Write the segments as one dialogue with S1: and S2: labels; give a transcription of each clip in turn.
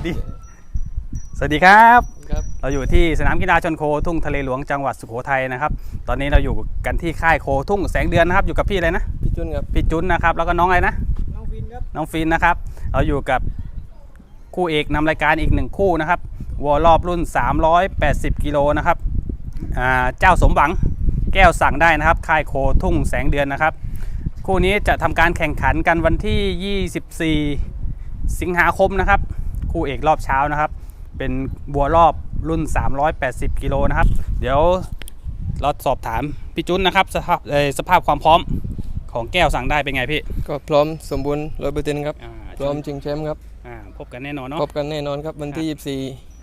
S1: สวัสดีครับ
S2: ครับ
S1: เราอยู่ที่สนามกีฬาชนโคทุ่งทะเลหลวงจังหวัดสุโขทัยนะครับ ตอนนี้เราอยู่กันที่ค่ายโคทุ่งแสงเดือนนะครับ อยู่กับพี่อะไรนะ
S2: พี่จุนครับ
S1: พี่จุนนะครับ แล้วก็น้องอะไรนะ
S2: น้องฟินครับ
S1: น้องฟินนะครับ เราอยู่กับคู่เอกนำรายการอีกหนึ่งคู่นะครับวอลรอบรุ่น 380 กิโลนะครับอ่าเจ้าสมหวังแก้วสั่งได้นะครับ ค่ายโคทุ่งแสงเดือนนะครับ คู่นี้จะทำการแข่งขันกันวันที่ 24 สิงหาคมนะครับ คู่เอกรอบเช้านะครับ เป็นบัวรอบรุ่น 380 กิโลนะครับ เดี๋ยวเราสอบถามพี่จุนนะครับสภาพเอ่อสภาพความพร้อมของแก้วสั่งได้เป็นไงพี่
S2: ก็พร้อมสมบูรณ์ร้อยเปอร์เซ็นต์ครับ
S1: อ่า
S2: พร้อมชิงแชมป์ครับ
S1: อ่าพบกันแน่นอนเนาะ
S2: พบกันแน่นอนครับวันที่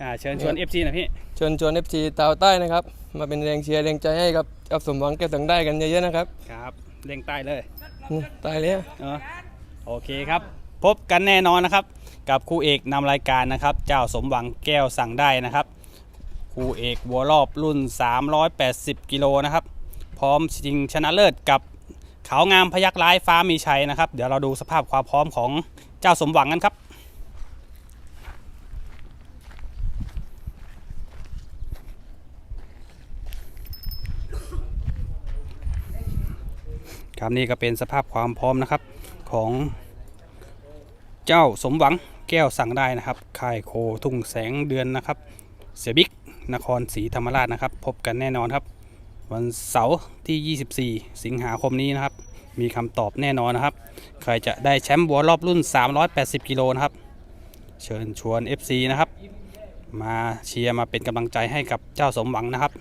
S1: อ่าเชิญชวน FC หน่อยพี่
S2: 24เชิญชวน FC ตาวใต้นะครับ มาเป็นแรงเชียร์แรงใจให้กับกับสมหวังแก้วสังได้กันเยอะๆนะครับ
S1: ครับเร่งใต้เลย
S2: อืมตายแล้ว
S1: เนอะโอเคครับ พบกันแน่นอนนะครับ กับคู่เอกนำรายการนะครับ เจ้าสมหวังแก้วสั่งได้นะครับคู่เอกวัวรอบรุ่น 380 กิโลนะครับ พร้อมชิงชนะเลิศกับขาวงามพยักร้ายฟ้ามีชัยนะครับ เดี๋ยวเราดูสภาพความพร้อมของเจ้าสมหวังกันครับครับนี่ก็เป็นสภาพความพร้อมนะครับของ เจ้าสมหวังแก้วสั่งได้นะครับค่ายโคทุ่งแสงเดือนนะครับ เสียบิ๊กนครศรีธรรมราชนะครับ พบกันแน่นอนครับ วันเสาร์ที่ 24 สิงหาคมนี้นะครับ มีคำตอบแน่นอนนะครับ ใครจะได้แชมป์บัวรอบรุ่น 380 กิโลนะครับ เชิญชวน FC นะครับ มาเชียร์มาเป็นกำลังใจให้กับเจ้าสมหวังนะครับ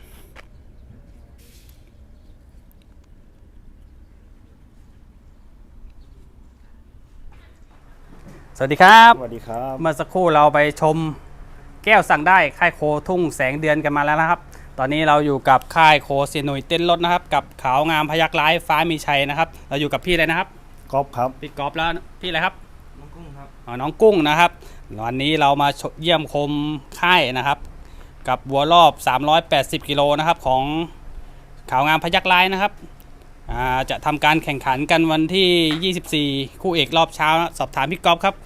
S1: สวัสดีครับ
S3: สวัสดีครับ
S1: เมื่อสักครู่เราไปชมแก้วสั่งได้ค่ายโคทุ่งแสงเดือนกันมาแล้วนะครับ ตอนนี้เราอยู่กับค่ายโคเซียหนุ่ยเต้นรถนะครับ กับขาวงามพยักร้ายฟ้ามีชัยนะครับ เราอยู่กับพี่เลยนะครับ
S3: ก๊อฟครับ
S1: พี่กอฟแล้วพี่อะไรครับ
S2: น้องกุ้งครับ
S1: อ๋อน้องกุ้งนะครับ วันนี้เรามาชเยี่ยมชมค่ายนะครับ กับวัวรอบ 380 กิโลนะครับของขาวงามพยักร้ายนะครับอ่าจะทำการแข่งขันกันวันที่ 24 คู่เอกรอบเช้านะสอบถามพี่กอฟครับ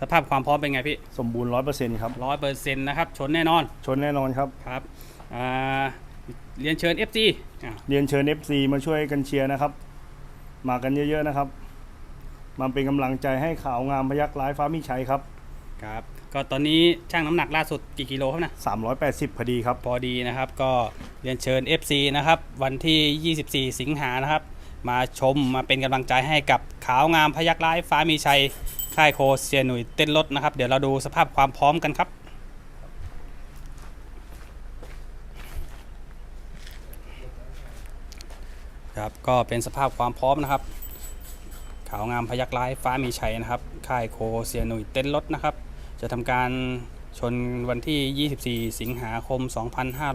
S1: สภาพความพร้อมเป็นไงพี่
S3: สมบูรณ์ร้อยเปอร์เซ็นต์ครับ
S1: ร้อยเปอร์เซ็นต์นะครับ ชนแน่นอน
S3: ชนแน่นอนครับ
S1: ครับอ่าเรียนเชิญ FG อะ
S3: เรียนเชิญ FC มาช่วยกันเชียร์นะครับ มากันเยอะๆนะครับ มาเป็นกำลังใจให้ข่าวงามพยักร้ายฟ้ามิชัยครับ
S1: ครับ ก็ตอนนี้ช่างน้ำหนักล่าสุดกี่กิโลครับนะ
S3: 380พอดีครับ
S1: พอดีนะครับ ก็เรียนเชิญ FC นะครับ วันที่ 24 สิงหานะครับ มาชมมาเป็นกำลังใจให้กับขาวงามพยักร้ายฟ้ามีชัย ค่ายโคเซียหนุ่ยเต้นรถนะครับ เดี๋ยวเราดูสภาพความพร้อมกันครับครับก็เป็นสภาพความพร้อมนะครับ ขาวงามพยักร้ายฟ้ามีชัยนะครับค่ายโคเซียหนุ่ยเต้นรถนะครับ จะทำการชนวันที่ 24 สิงหาคม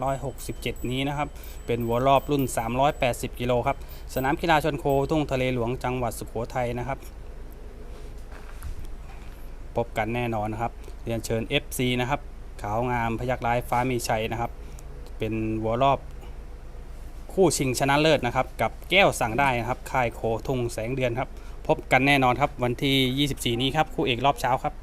S1: 2567 นี้นะครับ เป็นวัวรอบรุ่น 380 กิโลครับ สนามกีฬาชนโคทุ่งทะเลหลวงจังหวัดสุโขทัยนะครับ พบกันแน่นอนนะครับ เรียนเชิญ FC นะครับ ขาวงามพยักร้ายฟ้ามีชัยนะครับ เป็นวัวรอบคู่ชิงชนะเลิศนะครับ กับแก้วสั่งได้นะครับค่ายโคทุ่งแสงเดือนครับ พบกันแน่นอนครับ วันที่ 24 นี้ครับ คู่เอกรอบเช้าครับ